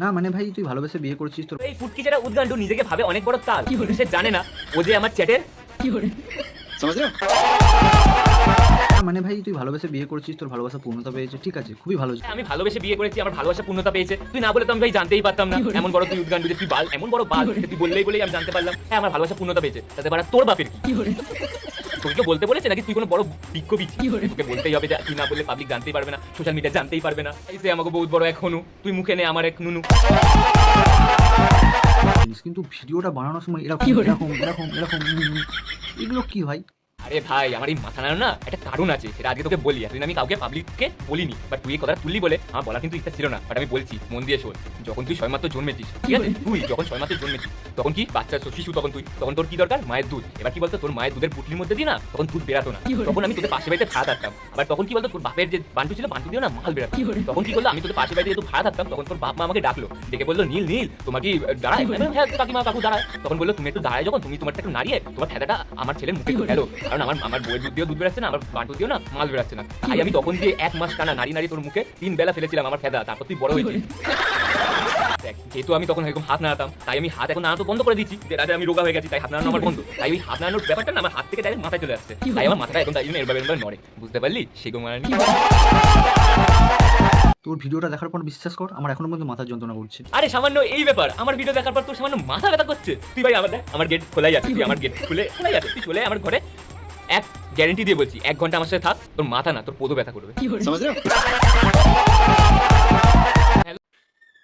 না মানে ভাই তুই ভালোবেসে বিয়ে করছিস তোর এই ফুটকি যারা উদ্গান্ডু নিজেকে ভাবে অনেক বড় কাল কি সে জানে না। ও যে আমার চ্যাটের কি করে মানে ভাই তুই ভালোবেসে বিয়ে করছিস তোর ভালোবাসা পূর্ণতা পেয়েছে ঠিক আছে খুবই ভালো। আমি ভালোবেসে বিয়ে করেছি আমার ভালোবাসা পূর্ণতা পেয়েছে। তুই না বলে তো আমি ভাই জানতেই পারতাম না। এমন বড় তুই উদ্গান তুই বাল এমন বড় বাল তুই বললেই বলেই আমি জানতে পারলাম। হ্যাঁ আমার ভালোবাসা পূর্ণতা পেয়েছে। তাতে পারা তোর বাপের কি? তোকে তো বলতে বলেছে নাকি তুই কোনো বড় বিজ্ঞ বিচ্ছি তোকে বলতেই হবে যে তুই না বললে পাবলিক জানতেই পারবে না সোশ্যাল মিডিয়া জানতেই পারবে না। এই যে আমাকে বহুত বড় এক হনু তুই মুখে নে আমার এক নুনু। কিন্তু ভিডিওটা বানানোর সময় এরকম এরকম এরকম এরকম এগুলো কি ভাই? আরে ভাই আমার এই মাথা নাড়ানো না একটা কারণ আছে। সেটা আজকে তোকে বলি এতদিন আমি কাউকে পাবলিককে বলিনি। বাট তুই এই কথাটা তুললি বলে আমার বলার কিন্তু ইচ্ছা ছিল না। বাট আমি বলছি মন দিয়ে শোন যখন তুই ছয় মাত্র জন্মেছিস ঠিক আছে? তুই যখন ছয় মাত্র জন্মেছিস তখন কি বাচ্চা শিশু তখন তুই তখন তোর কি দরকার? মায়ের দুধ। এবার কি বলতো তোর মায়ের দুধের পুটলির মধ্যে দিয়ে না তখন দুধ বেরাতো না। তখন আমি তোদের পাশে বাড়িতে ভাড়া থাকতাম আবার তখন কি বলতো তোর বাপের যে বান্টু ছিল বান্টু দিয়ে না মাল বেরাতো। তখন কি করল আমি তোদের পাশে বাড়িতে যেহেতু ভাড়া থাকতাম তখন তোর বাপ মা আমাকে ডাকলো। ডেকে বলল নীল নীল তোমার কি দাঁড়ায়? হ্যাঁ কাকিমা কাকু দাঁড়ায়। তখন বলল তুমি একটু দাঁড়ায় যখন তুমি তোমার একটু নাড়িয়ে তোমার ফেদাটা আমার ছেলের মুখে একটু ফেলো কারণ আমার আমার বইয়ের দুধ দিয়েও দুধ বেরাচ্ছে না আমার বান্টু দিয়েও না মাল বেরাচ্ছে না। তাই আমি তখন দিয়ে এক মাস টানা নাড়ি নাড়ি তোর মুখে তিন বেলা ফেলেছিলাম আমার ফেদা তারপর তুই বড় হয়েছিস। দেখ, যেহেতু আমি তখন এরকম হাত নাড়াতাম তাই আমি হাত এখন নাড়াতো বন্ধ করে দিচ্ছি যে রাজা আমি রোগা হয়ে গেছি তাই হাত নাড়ানো আমার বন্ধ। তাই ওই হাত নাড়ানোর ব্যাপারটা না আমার হাত থেকে ডাইরেক্ট মাথায় চলে আসছে। তাই আমার মাথাটা এখন তাই জন্য এরবার এরবার নড়ে। বুঝতে পারলি? মারানি তোর ভিডিওটা দেখার পর বিশ্বাস কর আমার এখনও পর্যন্ত মাথার যন্ত্রণা করছে আরে সামান্য এই ব্যাপার আমার ভিডিও দেখার পর তোর সামান্য মাথা ব্যথা করছে। তুই ভাই আমার দেখ আমার গেট খোলাই আছে তুই আমার গেট খুলে খোলাই আছে তুই চলে আমার ঘরে। এক গ্যারেন্টি দিয়ে বলছি এক ঘণ্টা আমার সাথে থাক তোর মাথা না তোর পোদো ব্যথা করবে।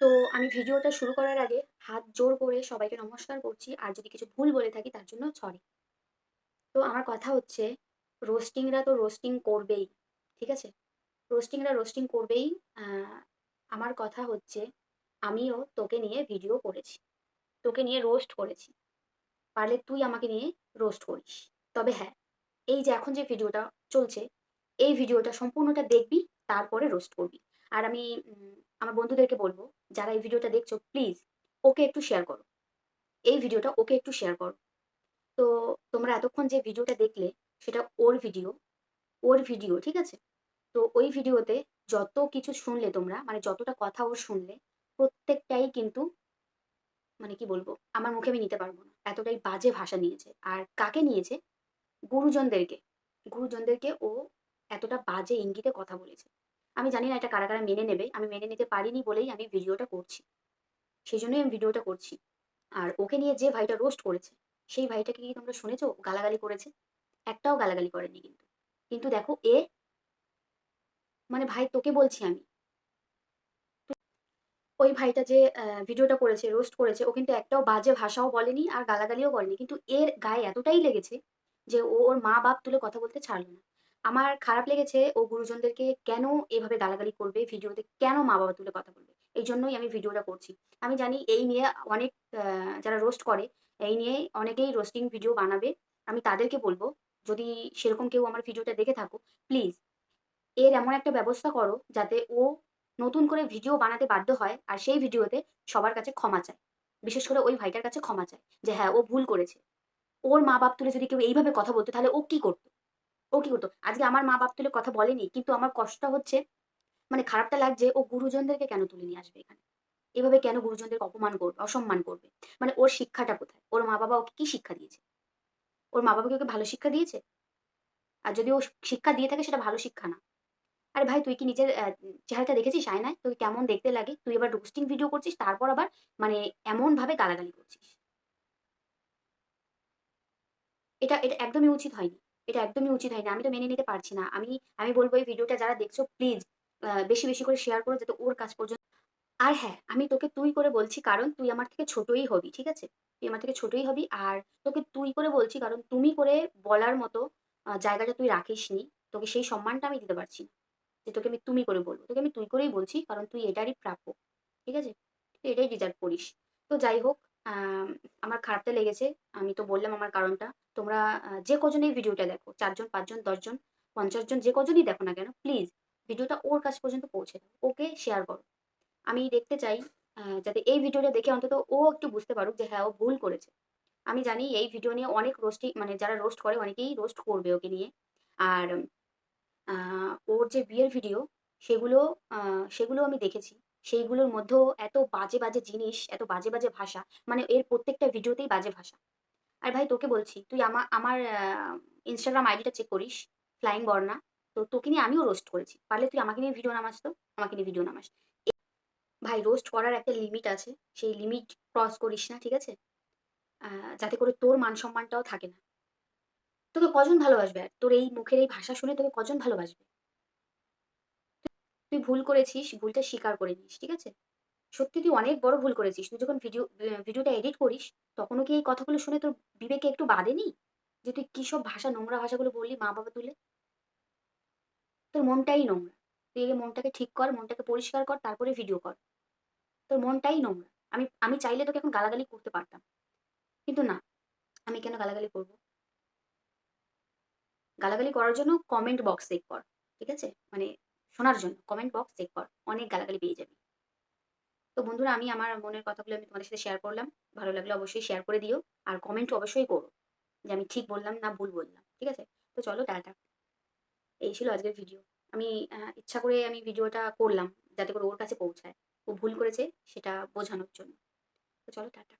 তো আমি ভিডিওটা শুরু করার আগে হাত জোর করে সবাইকে নমস্কার করছি আর যদি কিছু ভুল বলে থাকি তার জন্য সরি তো আমার কথা হচ্ছে রোস্টিংরা তো রোস্টিং করবেই ঠিক আছে? রোস্টিংরা রোস্টিং করবেই আমার কথা হচ্ছে আমিও তোকে নিয়ে ভিডিও করেছি তোকে নিয়ে রোস্ট করেছি। পারলে তুই আমাকে নিয়ে রোস্ট করিস। তবে হ্যাঁ এই যে এখন যে ভিডিওটা চলছে, এই ভিডিওটা সম্পূর্ণটা দেখবি, তারপরে রোস্ট করবি। আর আমি আমার বন্ধুদেরকে বলব, যারা এই ভিডিওটা দেখছ প্লিজ ওকে একটু শেয়ার করো। এই ভিডিওটা ওকে একটু শেয়ার করো। তো তোমরা এতক্ষণ যে ভিডিওটা দেখলে, সেটা ওর ভিডিও ওর ভিডিও ঠিক আছে? তো ওই ভিডিওতে যত কিছু শুনলে তোমরা মানে যতটা কথা ওর শুনলে, প্রত্যেকটাই কিন্তু মানে কি বলব, আমার মুখে আমি নিতে পারব না। এতটাই বাজে ভাষা নিয়েছে। আর কাকে নিয়েছে? গুরুজনদেরকে গুরুজনদেরকে ও এতটা বাজে ইঙ্গিতে কথা বলেছে। আমি জানি না এটা কারা কারা মেনে নেবে, আমি মেনে নিতে পারিনি বলেই আমি ভিডিওটা করছি। সেই জন্যই আমি ভিডিওটা করছি। আর ওকে নিয়ে যে ভাইটা রোস্ট করেছে, সেই ভাইটাকে কি তোমরা শুনেছো? গালাগালি করেছে? একটাও গালাগালি করেনি কিন্তু। কিন্তু দেখো এ মানে ভাই তোকে বলছি আমি। ওই ভাইটা যে ভিডিওটা করেছে রোস্ট করেছে, ও কিন্তু একটাও বাজে ভাষাও বলেনি আর গালাগালিও করেনি। কিন্তু এর গায়ে এতটাই লেগেছে যে ও ওর মা বাপ তুলে কথা বলতে ছাড়লো না। আমার খারাপ লেগেছে ও গুরুজনদেরকে কেন এভাবে গালাগালি করবে ভিডিওতে? কেন মা বাবা তুলে কথা বলবে? এই জন্যই আমি ভিডিওটা করছি। আমি জানি এই নিয়ে অনেক যারা রোস্ট করে, এই নিয়ে অনেকেই রোস্টিং ভিডিও বানাবে। আমি তাদেরকে বলব, যদি সেরকম কেউ আমার ভিডিওটা দেখে থাকো প্লিজ এর এমন একটা ব্যবস্থা করো যাতে ও নতুন করে ভিডিও বানাতে বাধ্য হয় আর সেই ভিডিওতে সবার কাছে ক্ষমা চায়। বিশেষ করে ওই ভাইটার কাছে ক্ষমা চায় যে হ্যাঁ ও ভুল করেছে। ওর মা বাপ তুলে যদি কেউ এইভাবে কথা বলতো, তাহলে ও কি করতো? ও কি করতো? আজকে আমার মা বাপ তুলে কথা বলেনি, কিন্তু আমার কষ্ট হচ্ছে মানে খারাপটা লাগছে, ও গুরুজনদেরকে কেন তুলে নিয়ে আসবে এখানে? এভাবে কেন গুরুজনদেরকে অপমান করবে অসম্মান করবে? মানে ওর শিক্ষাটা কোথায়? ওর মা বাবা ওকে কি শিক্ষা দিয়েছে? ওর মা বাবা কি ওকে ভালো শিক্ষা দিয়েছে? আর যদি ও শিক্ষা দিয়ে থাকে, সেটা ভালো শিক্ষা না। আরে ভাই, তুই কি নিজের চেহারাটা দেখেছিস আয়নায়? তুই কেমন দেখতে লাগে? তুই এবার রোস্টিং ভিডিও করছিস, তারপর আবার মানে এমন ভাবে গালাগালি করছিস। এটা এটা একদমই উচিত হয়নি। এটা একদমই উচিত হয়নি। আমি তো মেনে নিতে পারছি না। আমি আমি বলব এই ভিডিওটা যারা দেখছ প্লিজ বেশি বেশি করে শেয়ার করো যাতে ওর কাজ পর্যন্ত আর হ্যাঁ আমি তোকে তুই করে বলছি কারণ তুই আমার থেকে ছোটই হবি ঠিক আছে? তুই আমার থেকে ছোটই হবি আর তোকে তুই করে বলছি কারণ তুমি করে বলার মতো জায়গাটা তুই রাখিসনি। তোকে সেই সম্মানটা আমি দিতে পারছি না। যে তোকে আমি তুমি করে বলব। তোকে আমি তুই করেই বলছি কারণ তুই এটারই প্রাপ্য ঠিক আছে? তুই এটাই ডিজার্ভ করিস। তো যাই হোক আম, আমার খারাপটা লেগেছে। আমি তো বললাম আমার কারণটা। তোমরা যে কজন এই ভিডিওটা দেখো, চারজন, পাঁচজন, দশজন পঞ্চাশ জন যে কজনই দেখো না কেন প্লিজ ভিডিওটা ওর কাছ পর্যন্ত পৌঁছে দাও, ওকে শেয়ার করো। আমি দেখতে চাই যাতে এই ভিডিওটা দেখে অন্তত ও একটু বুঝতে পারুক যে হ্যাঁ ও ভুল করেছে। আমি জানি এই ভিডিও নিয়ে অনেক রোস্টিং মানে যারা রোস্ট করে অনেকেই রোস্ট করবে ওকে নিয়ে। আর ওর যে বিয়ের ভিডিও সেগুলো সেগুলো আমি দেখেছি। সেইগুলোর মধ্যেও এত বাজে বাজে জিনিস, এত বাজে বাজে ভাষা মানে এর প্রত্যেকটা ভিডিওতেই বাজে ভাষা। আর ভাই তোকে বলছি, তুই আমার আমার ইনস্টাগ্রাম আইডিটা চেক করিস ফ্লাইং বর্ণা তো তোকে নিয়ে আমিও রোস্ট করেছি। পারলে তুই আমাকে নিয়ে ভিডিও নামাস তো, আমাকে নিয়ে ভিডিও নামাস। ভাই রোস্ট করার একটা লিমিট আছে, সেই লিমিট ক্রস করিস না, ঠিক আছে? যাতে করে তোর মান সম্মানটাও থাকে না। তোকে কজন ভালোবাসবে? আর তোর এই মুখের এই ভাষা শুনে তোকে কজন ভালোবাসবে? তুই ভুল করেছিস, ভুলটা স্বীকার করে নিস, ঠিক আছে? সত্যি তুই অনেক বড় ভুল করেছিস। তুই যখন ভিডিও ভিডিওটা এডিট করিস, তখনও কি এই কথাগুলো শুনে তোর বিবেকে একটু বাঁধেনি যে তুই কি সব ভাষা, নোংরা ভাষাগুলো বললি মা বাবা তুলে? তোর মনটাই নোংরা। তুই আগে মনটাকে ঠিক কর, মনটাকে পরিষ্কার কর, তারপরে ভিডিও কর। তোর মনটাই নোংরা। আমি আমি চাইলে তোকে এখন গালাগালি করতে পারতাম। কিন্তু না, আমি কেন গালাগালি করব? গালাগালি করার জন্য কমেন্ট বক্স চেক কর, ঠিক আছে? মানে শোনার জন্য কমেন্ট বক্স চেক কর, অনেক গালাগালি পেয়ে যাবি। তো বন্ধুরা, আমি আমার মনের কথাগুলো আমি তোমাদের সাথে শেয়ার করলাম। ভালো লাগলে অবশ্যই শেয়ার করে দিও আর কমেন্ট অবশ্যই করো যে আমি ঠিক বললাম না ভুল বললাম, ঠিক আছে? তো চলো, টাটা। এই ছিল আজকের ভিডিও আমি ইচ্ছা করে আমি ভিডিওটা করলাম যাতে করে ওর কাছে পৌঁছায়। ও ভুল করেছে সেটা বোঝানোর জন্য। তো চলো, টাটা।